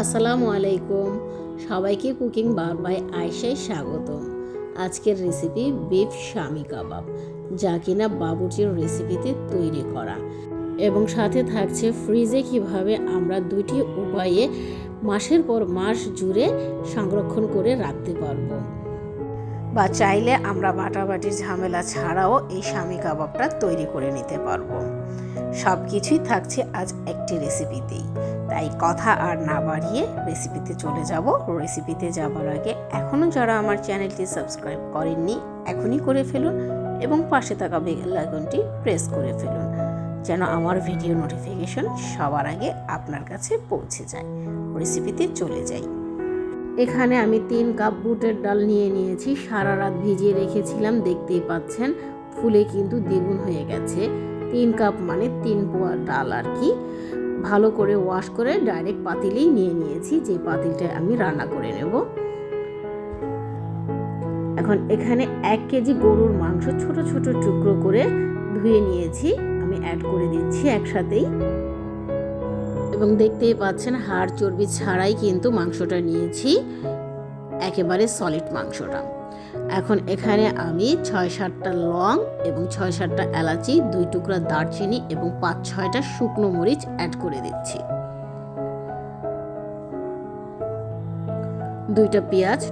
আসসালামু আলাইকুম। সবাইকে কুকিং বার বাই আয়সায় স্বাগত আজকের রেসিপি বিফ স্বামী কাবাব, যা কিনা বাবুর্চির রেসিপিতে তৈরি করা। এবং সাথে থাকছে ফ্রিজে কীভাবে আমরা দুটি উপায়ে মাসের পর মাস জুড়ে সংরক্ষণ করে রাখতে পারব। বা চাইলে আমরা বাটাবাটির ঝামেলা ছাড়াও এই স্বামী কাবাবটা তৈরি করে নিতে পারব। সব কিছুই থাকছে আজ একটি রেসিপিতেই। তাই কথা আর না বাড়িয়ে রেসিপিতে চলে যাব। রেসিপিতে যাবার আগে এখনও যারা আমার চ্যানেলটি সাবস্ক্রাইব করেননি, এখনই করে ফেলুন এবং পাশে থাকা বেল আইকনটি প্রেস করে ফেলুন, যেন আমার ভিডিও নোটিফিকেশন সবার আগে আপনার কাছে পৌঁছে যায়। রেসিপিতে চলে যাই। এখানে আমি তিন কাপ বুটের ডাল নিয়ে নিয়েছি, সারা রাত ভিজিয়ে রেখেছিলাম, দেখতেই পাচ্ছেন ফুলে কিন্তু দ্বিগুণ হয়ে গেছে। তিন কাপ মানে তিন পোয়া ডাল আর কি। ভালো করে ওয়াশ করে ডাইরেক্ট পাতিলেই নিয়ে নিয়েছি, যে পাতিলটায় আমি রান্না করে নেব। এখন এখানে এক কেজি গরুর মাংস ছোট ছোট টুকরো করে ধুয়ে নিয়েছি, আমি অ্যাড করে দিচ্ছি একসাথেই। এবং দেখতেই পাচ্ছেন, হাড় চর্বি ছাড়াই কিন্তু মাংসটা নিয়েছি, একেবারে সলিড মাংসটা। এখন এখানে আমি ছয় সাতটা লং এবং ছয় সাতটা এলাচি, দুই টুকরা দারচিনি এবং পাঁচ ছয়টা শুকনো মরিচ অ্যাড করে দিচ্ছি। দুইটা পেঁয়াজ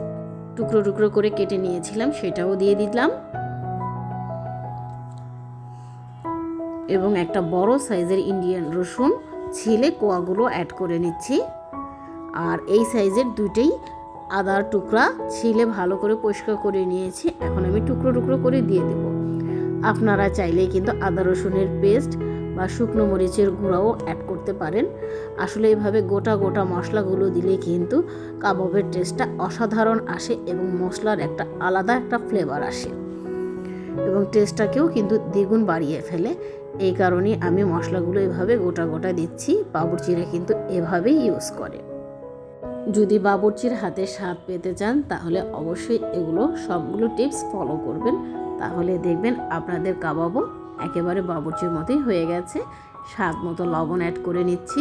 টুকরো টুকরো করে কেটে নিয়েছিলাম, সেটাও দিয়ে দিলাম। এবং একটা বড় সাইজের ইন্ডিয়ান রসুন ছিলে কোয়াগুলো অ্যাড করে নিচ্ছি। আর এই সাইজের দুইটাই আদার টুকরা ছিলে ভালো করে পরিষ্কার করে নিয়েছি। এখন আমি টুকরো টুকরো করে দিয়ে দেব। আপনারা চাইলে কিন্তু আদা রসুনের পেস্ট বা শুকনো মরিচের গুঁড়াও অ্যাড করতে পারেন। আসলে এইভাবে গোটা গোটা মশলাগুলো দিলে কিন্তু কাবাবের টেস্টটা অসাধারণ আসে এবং মশলার একটা আলাদা একটা ফ্লেভার আসে। এবং টেস্টটাকেও কিন্তু দ্বিগুণ বাড়িয়ে ফেলে। এই কারণে আমি মশলাগুলো এভাবে গোটা গোটা দিচ্ছি। বাবুর্চিরা কিন্তু এভাবেই ইউজ করে। যদি বাবুর্চির হাতে স্বাদ পেতে চান, তাহলে অবশ্যই এগুলো সবগুলো টিপস ফলো করবেন। তাহলে দেখবেন আপনাদের কাবাবও একেবারে বাবুর্চির মতোই হয়ে গেছে। স্বাদ মতো লবণ অ্যাড করে নিচ্ছি।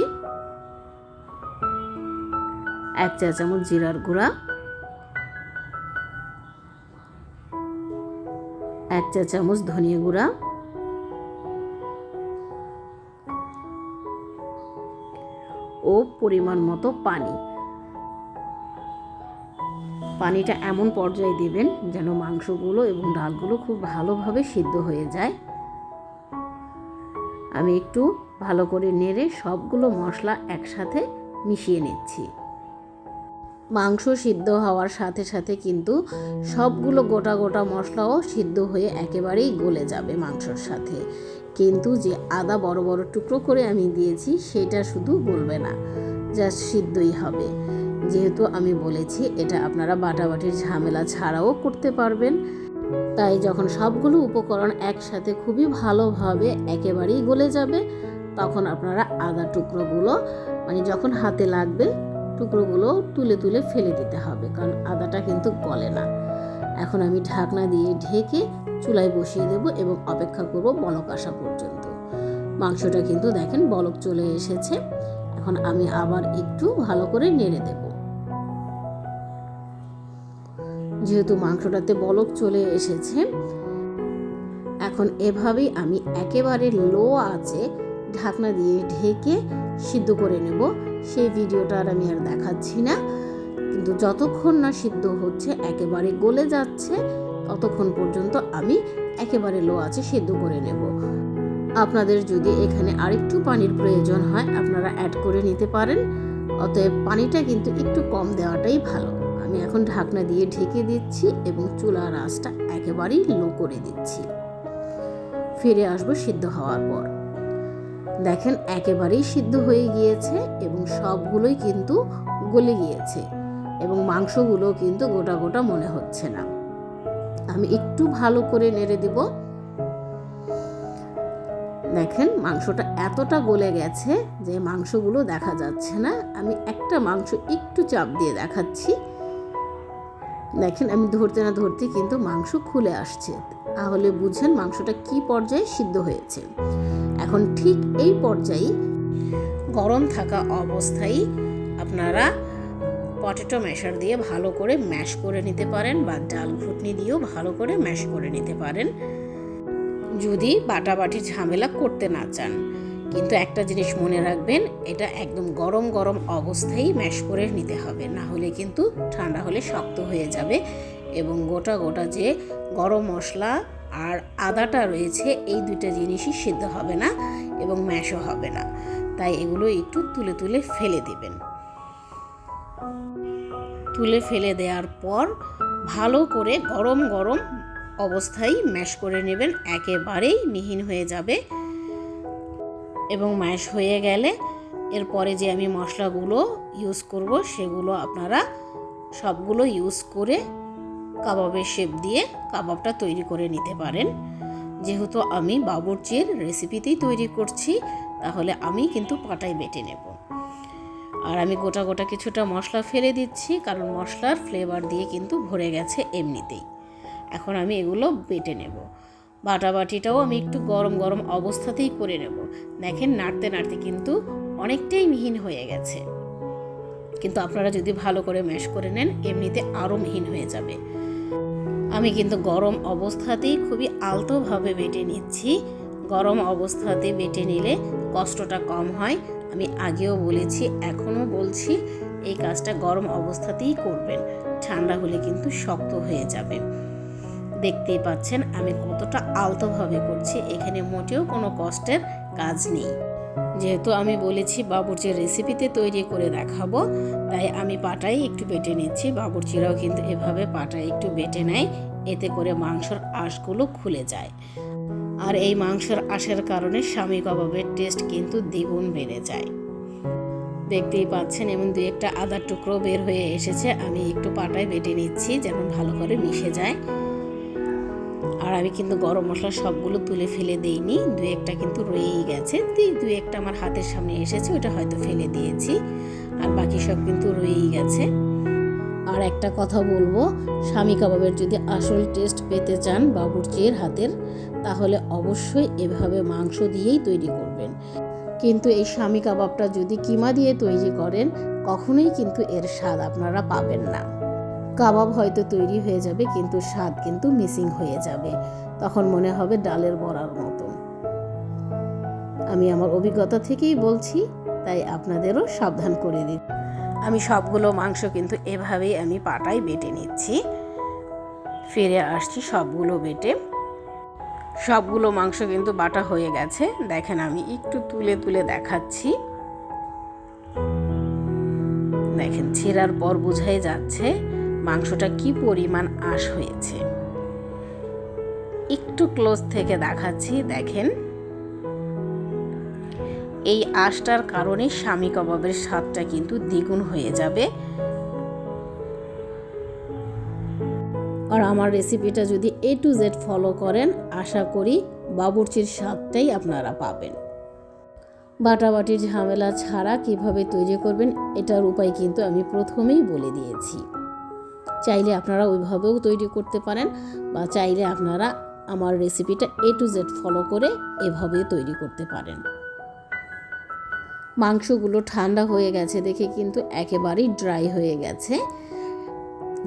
এক চা চামচ জিরার গুঁড়া। এক চা চামচ ধনিয়া গুঁড়া। ও পরিমাণ মতো পানি। পানিটা এমন পর্যায়ে দেবেন যেন মাংসগুলো এবং ডালগুলো খুব ভালোভাবে সিদ্ধ হয়ে যায়। আমি একটু ভালো করে নেড়ে সবগুলো মশলা একসাথে মিশিয়ে নিচ্ছি। মাংস সিদ্ধ হওয়ার সাথে সাথে কিন্তু সবগুলো গোটা গোটা মশলাও সিদ্ধ হয়ে একেবারেই গলে যাবে মাংসর সাথে। কিন্তু যে আদা বড় বড় টুকরো করে আমি দিয়েছি, সেটা শুধু গলবে না, জাস্ট সিদ্ধই হবে। যেহেতু আমি বলেছি, এটা আপনারা বাটাবাটির ঝামেলা ছাড়াও করতে পারবেন। তাই যখন সবগুলো উপকরণ একসাথে খুবই ভালোভাবে একেবারেই গলে যাবে, তখন আপনারা আদা টুকরোগুলো মানে যখন হাতে লাগবে, টুকরোগুলো তুলে তুলে ফেলে দিতে হবে, কারণ আদাটা কিন্তু গলে না। এখন আমি ঢাকনা দিয়ে ঢেকে চুলায় বসিয়ে দেব এবং অপেক্ষা করব বলক আসা পর্যন্ত। মাংসটা কিন্তু দেখেন বলক চলে এসেছে। এখন আমি আবার একটু ভালো করে নেড়ে দেব। যেহেতু মাংসটাতে বলক চলে এসেছে, এখন এভাবেই আমি একেবারে লো আছে ঢাকনা দিয়ে ঢেকে সিদ্ধ করে নেব। সেই ভিডিওটা আর আমি আর দেখাচ্ছি না। কিন্তু যতক্ষণ না সিদ্ধ হচ্ছে, একেবারে গলে যাচ্ছে, ততক্ষণ পর্যন্ত আমি একেবারে লো আছে সিদ্ধ করে নেব। আপনাদের যদি এখানে আরেকটু পানির প্রয়োজন হয়, আপনারা অ্যাড করে নিতে পারেন। অতএব পানিটা কিন্তু একটু কম দেওয়াটাই ভালো। আমি এখন ঢাকনা দিয়ে ঢেকে দিচ্ছি এবং চুলার আঁচটা একেবারেই লো করে দিচ্ছি। ফিরে আসব সিদ্ধ হওয়ার পর। দেখেন একেবারেই সিদ্ধ হয়ে গিয়েছে এবং সবগুলোই কিন্তু গলে গিয়েছে এবং মাংসগুলো কিন্তু গোটা গোটা মনে হচ্ছে না। আমি একটু ভালো করে নেড়ে দিব। দেখেন মাংসটা এতটা গলে গেছে যে মাংসগুলো দেখা যাচ্ছে না। আমি একটা মাংস একটু চাপ দিয়ে দেখাচ্ছি। দেখেন, আমি ধরতে না ধরতে কিন্তু মাংস খুলে আসছে। তাহলে বুঝেন মাংসটা কি পর্যায়ে সিদ্ধ হয়েছে। এখন ঠিক এই পর্যায়ে গরম থাকা অবস্থায় আপনারা পটেটো ম্যাশার দিয়ে ভালো করে ম্যাশ করে নিতে পারেন বা ডাল ঘুটনি দিয়েও ভালো করে ম্যাশ করে নিতে পারেন। যদি বাটাবাটি ঝামেলা করতে না চান। কিন্তু একটা জিনিস মনে রাখবেন, এটা একদম গরম গরম অবস্থায় ম্যাশ করে নিতে হবে। না হলে কিন্তু ঠান্ডা হলে শক্ত হয়ে যাবে এবং গোটা গোটা যে গরম মশলা আর আদাটা রয়েছে, এই দুইটা জিনিসই সিদ্ধ হবে না এবং ম্যাশও হবে না। তাই এগুলো একটু তুলে তুলে ফেলে দেবেন। তুলে ফেলে দেওয়ার পর ভালো করে গরম গরম অবস্থায় ম্যাশ করে নেবেন। একেবারেই মিহিন হয়ে যাবে। এবং ম্যাশ হয়ে গেলে এরপরে যে আমি মশলাগুলো ইউজ করব, সেগুলো আপনারা সবগুলো ইউজ করে কাবাবের শেপ দিয়ে কাবাবটা তৈরি করে নিতে পারেন। যেহেতু আমি বাবুর্চির রেসিপিতেই তৈরি করছি, তাহলে আমি কিন্তু পাটায় বেটে নেব। আর আমি গোটা গোটা কিছুটা মশলা ফেলে দিচ্ছি, কারণ মশলার ফ্লেভার দিয়ে কিন্তু ভরে গেছে এমনিতেই। এখন আমি এগুলো বেটে নেব। বাটাবাটিটাও আমি একটু গরম গরম অবস্থাতেই করে নেব। দেখেন নাড়তে নাড়তে কিন্তু অনেকটাই মিহিন হয়ে গেছে। কিন্তু আপনারা যদি ভালো করে ম্যাশ করে নেন, এমনিতে আরও মিহিন হয়ে যাবে। আমি কিন্তু গরম অবস্থাতেই খুবই আলতোভাবে বেটে নিচ্ছি। গরম অবস্থাতে বেটে নিলে কষ্টটা কম হয়। আমি আগেও বলেছি, এখনও বলছি, এই কাজটা গরম অবস্থাতেই করবেন। ঠান্ডা হলে কিন্তু শক্ত হয়ে যাবে। দেখতেই পাচ্ছেন, আমি কতটা আলতোভাবে করছি, এখানে মোটেও কোনো কষ্টের কাজ নেই। যেহেতু আমি বলেছি বাবুর্চির রেসিপিতে তৈরি করে দেখাবো, তাই আমি পাটাই একটু বেটে নিচ্ছি, বাবুর্চিরাও কিন্তু এভাবে পাটায় একটু বেটে নেয়, এতে করে মাংসর আঁশগুলো খুলে যায়। আর এই মাংসের আঁশের কারণে স্বামী কাবাবের টেস্ট কিন্তু দ্বিগুণ বেড়ে যায়। দেখতেই পাচ্ছেন, এমন দু একটা আদার টুকরো বের হয়ে এসেছে, আমি একটু পাটায় বেটে নিচ্ছি, যেন ভালো করে মিশে যায়। আর আমি কিন্তু গরম মশলা সবগুলো তুলে ফেলে দেইনি। দু একটা কিন্তু রয়েই গেছে। দু একটা আমার হাতের সামনে এসেছে, ওটা হয়তো ফেলে দিয়েছি। আর বাকি সব কিন্তু রয়েই গেছে। আর একটা কথা বলব, স্বামী কাবাবের যদি আসল টেস্ট পেতে চান বাবুর্চির হাতের, তাহলে অবশ্যই এভাবে মাংস দিয়েই তৈরি করবেন। কিন্তু এই স্বামী কাবাবটা যদি কিমা দিয়ে তৈরি করেন, কখনোই কিন্তু এর স্বাদ আপনারা পাবেন না। কাবাব হয়তো তৈরি হয়ে যাবে, কিন্তু স্বাদ কিন্তু মিসিং হয়ে যাবে। তখন মনে হবে ডালের বড়ার মতো। আমি আমার অভিজ্ঞতা থেকেই বলছি, তাই আপনাদেরও সাবধান করে দিই আমি সবগুলো মাংস কিন্তু এভাবেই আমি পাটায় বেটে নিচ্ছি। ফিরে আসছি সবগুলো বেটে। সবগুলো মাংস কিন্তু বাটা হয়ে গেছে। দেখেন আমি একটু তুলে তুলে দেখাচ্ছি। দেখেন ছেঁড়ার পর বোঝাই যাচ্ছে। মাংসটা কি পরিমাণ আশ হয়েছে? একটু ক্লোজ থেকে দেখাচ্ছি, দেখেন। এই আশটার কারণে স্বামী কবাবের স্বাদটা কিন্তু দ্বিগুণ হয়ে যাবে। আর আমার রেসিপিটা যদি এ টু জেড ফলো করেন, আশা করি বাবুর্চির স্বাদটাই আপনারা পাবেন। বাটাবাটির ঝামেলা ছাড়া কীভাবে তৈরি করবেন, এটার উপায় কিন্তু আমি প্রথমেই বলে দিয়েছি। চাইলে আপনারা ওইভাবেও তৈরি করতে পারেন বা চাইলে আপনারা আমার রেসিপিটা এ টু জেড ফলো করে এভাবে তৈরি করতে পারেন। মাংসগুলো ঠান্ডা হয়ে গেছে দেখে কিন্তু একেবারেই ড্রাই হয়ে গেছে।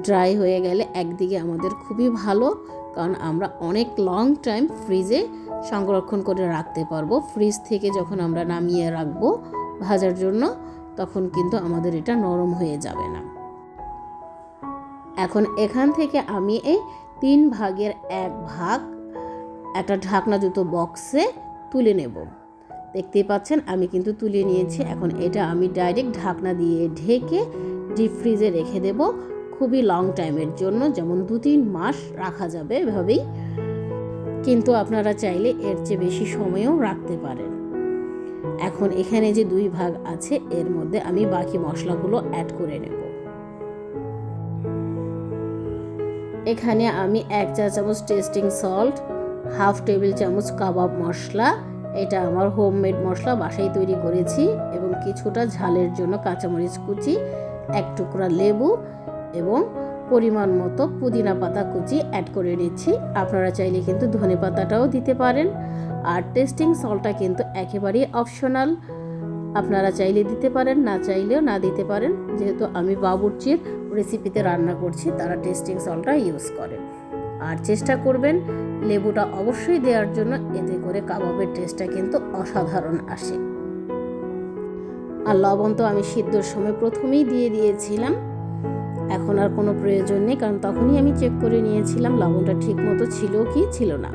ড্রাই হয়ে গেলে একদিকে আমাদের খুবই ভালো, কারণ আমরা অনেক লং টাইম ফ্রিজে সংরক্ষণ করে রাখতে পারব। ফ্রিজ থেকে যখন আমরা নামিয়ে রাখব ভাজার জন্য, তখন কিন্তু আমাদের এটা নরম হয়ে যাবে না। এখন এখান থেকে আমি এই তিন ভাগের এক ভাগ একটা ঢাকনা জুতো বক্সে তুলে নেব। দেখতেই পাচ্ছেন, আমি কিন্তু তুলে নিয়েছি। এখন এটা আমি ডাইরেক্ট ঢাকনা দিয়ে ঢেকে ডিপ ফ্রিজে রেখে দেব। খুবই লং টাইমের জন্য, যেমন দু তিন মাস রাখা যাবে এভাবেই। কিন্তু আপনারা চাইলে এর চেয়ে বেশি সময়ও রাখতে পারেন। এখন এখানে যে দুই ভাগ আছে, এর মধ্যে আমি বাকি মশলাগুলো অ্যাড করে নেব। এখানে আমি এক চা চামচ টেস্টিং সল্ট হাফ টেবিল চামচ কাবাব মশলা, এটা আমার হোমমেড মশলা, বাসায় তৈরি করেছি এবং কিছুটা ঝালের জন্য কাঁচামরিচ কুচি, এক টুকরা লেবু এবং পরিমাণ মতো পুদিনা পাতা কুচি অ্যাড করে নিচ্ছি। আপনারা চাইলে কিন্তু ধনে পাতাটাও দিতে পারেন। আর টেস্টিং সল্টটা কিন্তু একেবারেই অপশনাল আপনারা চাইলে দিতে পারেন, না চাইলেও না দিতে পারেন। যেহেতু আমি বাবুর্চির রেসিপিতে রান্না করছি, তারা টেস্টিং সল্টটা ইউজ করেন আর চেষ্টা করবেন লেবুটা অবশ্যই দেওয়ার জন্য, এতে করে কাবাবের টেস্টটা কিন্তু অসাধারণ আসে। আর লবণ তো আমি সিদ্ধর সময় প্রথমেই দিয়ে দিয়েছিলাম। এখন আর কোনো প্রয়োজন নেই, কারণ তখনই আমি চেক করে নিয়েছিলাম, লবণটা ঠিক মতো ছিল কি ছিল না।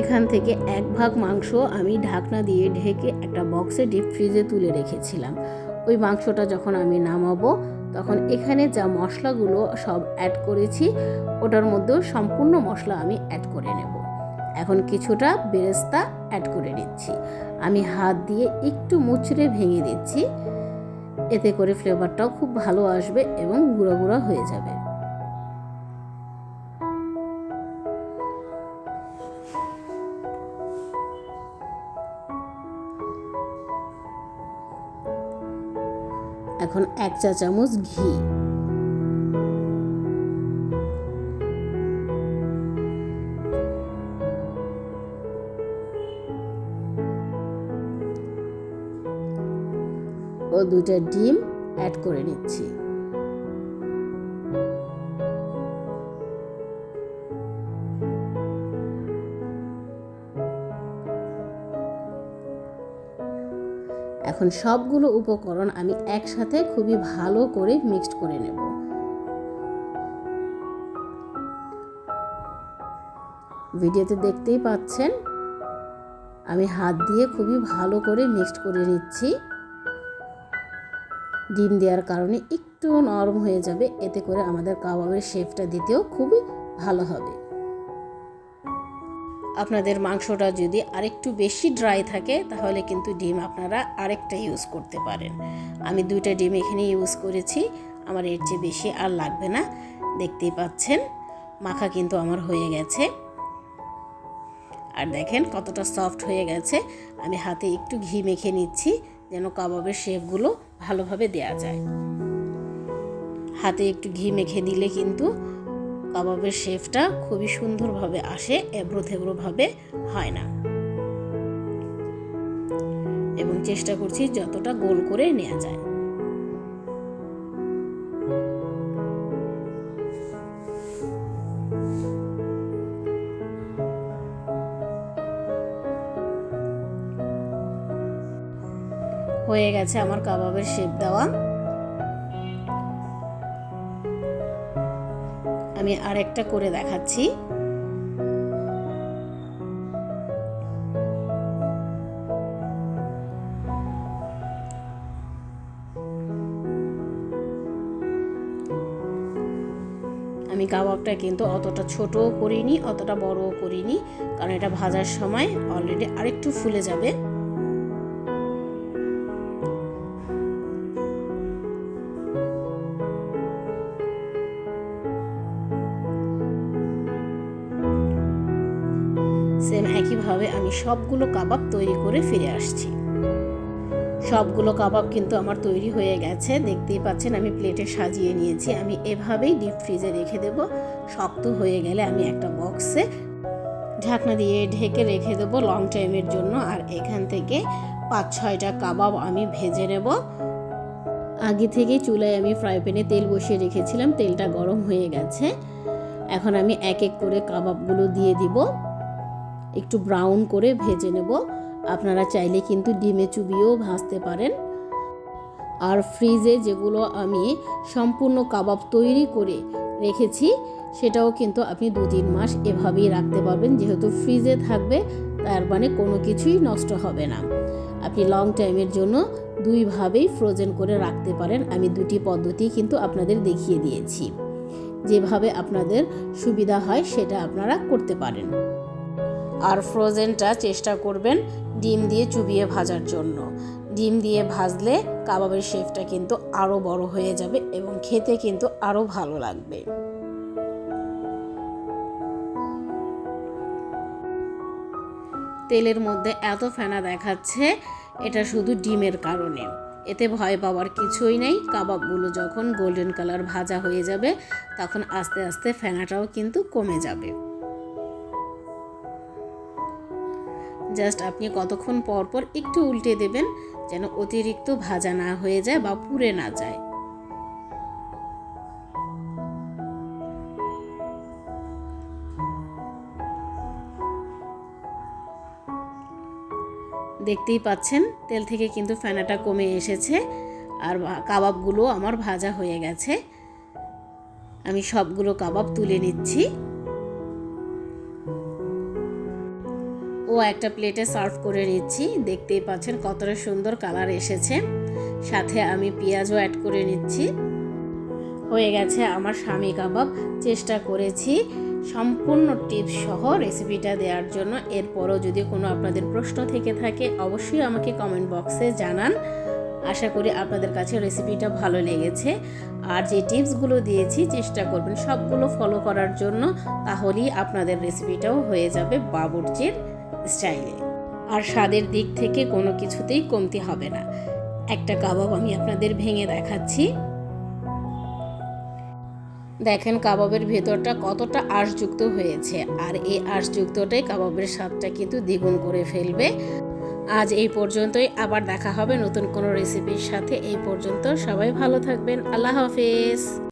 এখান থেকে এক ভাগ মাংস আমি ঢাকনা দিয়ে ঢেকে একটা বক্সে ডিপ ফ্রিজে তুলে রেখেছিলাম। ওই মাংসটা যখন আমি নামাবো, তখন এখানে যা মশলাগুলো সব অ্যাড করেছি, ওটার মধ্যেও সম্পূর্ণ মশলা আমি অ্যাড করে নেব। এখন কিছুটা বেরেস্তা অ্যাড করে নিচ্ছি। আমি হাত দিয়ে একটু মুচড়ে ভেঙে দিচ্ছি। এতে করে ফ্লেভারটাও খুব ভালো আসবে এবং গুঁড়ো গুঁড়ো হয়ে যাবে। এখন এক চা চামচ ঘি। ও দুটা ডিম অ্যাড করে নিচ্ছি। সবগুলো উপকরণ আমি একসাথে খুবই ভালো করে মিক্সড করে নেব। ভিডিওতে দেখতেই পাচ্ছেন, আমি হাত দিয়ে খুবই ভালো করে মিক্সড করে নিচ্ছি। ডিম দেওয়ার কারণে একটু নরম হয়ে যাবে, এতে করে আমাদের কাবাবের শেপটা দিতেও খুবই ভালো হবে। আপনাদের মাংসটা যদি আরেকটু বেশি ড্রাই থাকে, তাহলে কিন্তু ডিম আপনারা আরেকটা ইউজ করতে পারেন। আমি দুইটা ডিম এখানে ইউজ করেছি, আমার এর চেয়ে বেশি আর লাগবে না। দেখতেই পাচ্ছেন, মাখা কিন্তু আমার হয়ে গেছে। আর দেখেন কতটা সফট হয়ে গেছে। আমি হাতে একটু ঘি মেখে নিচ্ছি, যেন কাবাবের শেপগুলো ভালোভাবে দেয়া যায়। হাতে একটু ঘি মেখে দিলে কিন্তু কাবাবের শেফটা খুবই সুন্দরভাবে আসে, এবড়ো থেবড়োভাবে হয় না। এবং চেষ্টা করছি যতটা গোল করে নেওয়া যায়। হয়ে গেছে আমার কাবাবের শেপ দেওয়া। আমি আরেকটা করে দেখাচ্ছি। আমি কাবাবটা কিন্তু অতটা ছোটও করিনি, অতটা বড়ও করিনি, কারণ এটা ভাজার সময় অলরেডি আরেকটু ফুলে যাবে। সেম একইভাবে আমি সবগুলো কাবাব তৈরি করে ফিরে আসছি। সবগুলো কাবাব কিন্তু আমার তৈরি হয়ে গেছে। দেখতেই পাচ্ছেন আমি প্লেটে সাজিয়ে নিয়েছি। আমি এভাবেই ডিপ ফ্রিজে রেখে দেব। শক্ত হয়ে গেলে আমি একটা বক্সে ঢাকনা দিয়ে ঢেকে রেখে দেবো লং টাইমের জন্য। আর এখান থেকে পাঁচ, ছয়টা কাবাব আমি ভেজে নেব। আগে থেকে চুলায় আমি ফ্রাই প্যানে তেল বসিয়ে রেখেছিলাম। তেলটা গরম হয়ে গেছে। এখন আমি এক এক করে কাবাবগুলো দিয়ে দিব। একটু ব্রাউন করে ভেজে নেব। আপনারা চাইলে কিন্তু ডিমে চুবিয়েও ভাজতে পারেন। আর ফ্রিজে যেগুলো আমি সম্পূর্ণ কাবাব তৈরি করে রেখেছি, সেটাও কিন্তু আপনি দু তিন মাস এভাবেই রাখতে পারবেন। যেহেতু ফ্রিজে থাকবে, তার মানে কোনো কিছুই নষ্ট হবে না। আপনি লং টাইমের জন্য দুইভাবেই ফ্রোজেন করে রাখতে পারেন। আমি দুটি পদ্ধতি কিন্তু আপনাদের দেখিয়ে দিয়েছি। যেভাবে আপনাদের সুবিধা হয়, সেটা আপনারা করতে পারেন। আর ফ্রোজেনটা চেষ্টা করবেন ডিম দিয়ে চুবিয়ে ভাজার জন্য। ডিম দিয়ে ভাজলে কাবাবের শেফটা কিন্তু আরও বড় হয়ে যাবে এবং খেতে কিন্তু আরও ভালো লাগবে। তেলের মধ্যে এত ফেনা দেখাচ্ছে, এটা শুধু ডিমের কারণে। এতে ভয় পাওয়ার কিছুই নেই, কাবাবগুলো যখন গোল্ডেন কালার ভাজা হয়ে যাবে, তখন আস্তে আস্তে ফেনাটাও কিন্তু কমে যাবে। জাস্ট আপনি কতক্ষণ পর পর একটু উল্টে দেবেন যেন অতিরিক্ত ভাজা না হয়ে যায় বা পুড়ে না যায়। দেখতেই পাচ্ছেন, তেল থেকে কিন্তু ফেনাটা কমে এসেছে আর কাবাবগুলো আমার ভাজা হয়ে গেছে। আমি সবগুলো কাবাব তুলে নিচ্ছি। ও একটা প্লেটে সার্ভ করে নিচ্ছি। দেখতেই পাচ্ছেন কতটা সুন্দর কালার এসেছে। সাথে আমি পেঁয়াজও অ্যাড করে নিচ্ছি। হয়ে গেছে আমার স্বামী কাবাব। চেষ্টা করেছি সম্পূর্ণ টিপস সহ রেসিপিটা দেওয়ার জন্য। এরপরও যদি কোনো আপনাদের প্রশ্ন থেকে থাকে, অবশ্যই আমাকে কমেন্ট বক্সে জানান। আশা করি আপনাদের কাছে রেসিপিটা ভালো লেগেছে। আর যে টিপসগুলো দিয়েছি, চেষ্টা করবেন সবগুলো ফলো করার জন্য। তাহলেই আপনাদের রেসিপিটাও হয়ে যাবে বাবুর্চির। স্টাইলে। আর স্বাদের দিক থেকে কোনো কিছুতেই কমতি হবে না। একটা কাবাব আমি আপনাদের ভেঙে দেখাচ্ছি। দেখেন, কাবাবের ভেতরটা কতটা আঁশযুক্ত হয়েছে। আর এই আঁশযুক্তটাই কাবাবের স্বাদটা কিন্তু দ্বিগুণ করে ফেলবে। আজ এই পর্যন্তই। আবার দেখা হবে নতুন কোনো রেসিপির সাথে। এই পর্যন্ত সবাই ভালো থাকবেন। আল্লাহ হাফেজ।